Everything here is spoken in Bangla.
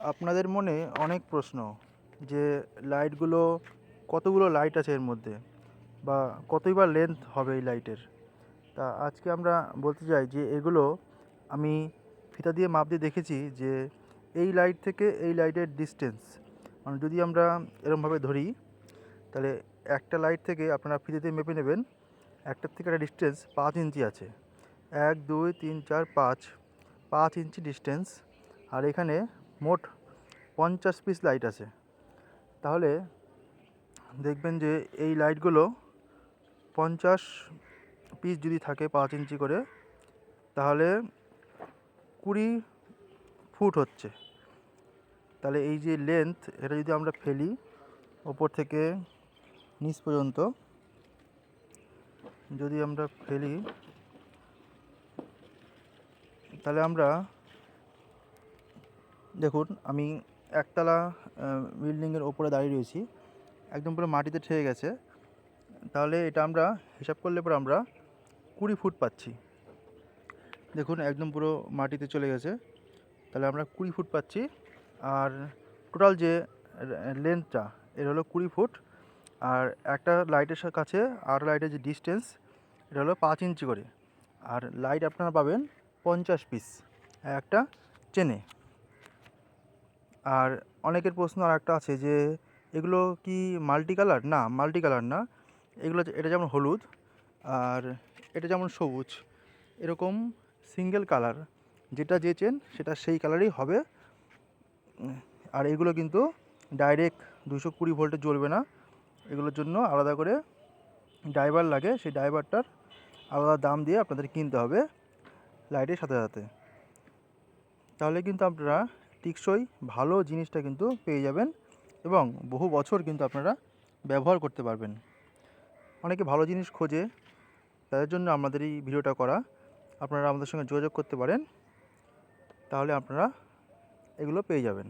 আপনাদের মনে অনেক প্রশ্ন যে লাইটগুলো, কতগুলো লাইট আছে এর মধ্যে বা কতই বা লেন্থ হবে এই লাইটের? তা আজকে আমরা বলতে চাই যে এগুলো আমি ফিতা দিয়ে মাপ দিয়ে দেখেছি যে এই লাইট থেকে এই লাইটের ডিস্টেন্স মানে যদি আমরা এরমভাবে ধরি, তাহলে একটা লাইট থেকে আপনারা ফিতে দিয়ে মেপে নেবেন, একটার থেকে একটা ডিস্টেন্স পাঁচ ইঞ্চি আছে। এক, দুই, তিন, চার, পাঁচ পাঁচ ইঞ্চি ডিস্টেন্স আর এখানে মোট পঞ্চাশ পিস লাইট আছে। তাহলে দেখবেন যে এই লাইটগুলো পঞ্চাশ পিস যদি থাকে পাঁচ ইঞ্চি করে, তাহলে কুড়ি ফুট হচ্ছে। তাহলে এই যে লেন্থ এটা যদি আমরা ফেলি ওপর থেকে নিচ পর্যন্ত, যদি আমরা ফেলি, তাহলে আমরা দেখুন, আমি একতলা বিল্ডিংয়ের ওপরে দাঁড়িয়ে রয়েছি। একদম পুরো মাটিতে ঠেয়ে গেছে। তাহলে এটা আমরা হিসাব করলে পরে আমরা কুড়ি ফুট পাচ্ছি। দেখুন, একদম পুরো মাটিতে চলে গেছে। তাহলে আমরা কুড়ি ফুট পাচ্ছি। আর টোটাল যে লেন্থটা, এর হলো কুড়ি ফুট। আর একটা লাইটের কাছে, আর লাইটের যে ডিস্টেন্স এটা হলো পাঁচ ইঞ্চি করে। আর লাইট আপনারা পাবেন পঞ্চাশ পিস একটা চেনে আর অনেকের প্রশ্ন আর একটা আছে যে, এগুলো কি মাল্টি কালার না মাল্টি কালার না। এগুলো এটা যেমন হলুদ আর এটা যেমন সবুজ, এরকম সিঙ্গেল কালার যেটা যে চেন, সেটা সেই কালারই হবে। আর এগুলো কিন্তু ডাইরেক্ট দুশো কুড়ি ভোল্টে জ্বলবে না। এগুলোর জন্য আলাদা করে ড্রাইভার লাগে। সেই ড্রাইভারটার আলাদা দাম দিয়ে আপনাদের কিনতে হবে লাইটের সাথে সাথে। তাহলে কিন্তু আপনারা টিকসই ভালো জিনিসটা কিন্তু পেয়ে যাবেন এবং বহু বছর কিন্তু আপনারা ব্যবহার করতে পারবেন। অনেকে ভালো জিনিস খোঁজে, তাদের জন্য আমাদের এই ভিডিওটা করা। আপনারা আমাদের সঙ্গে যোগাযোগ করতে পারেন, তাহলে আপনারা এগুলো পেয়ে যাবেন।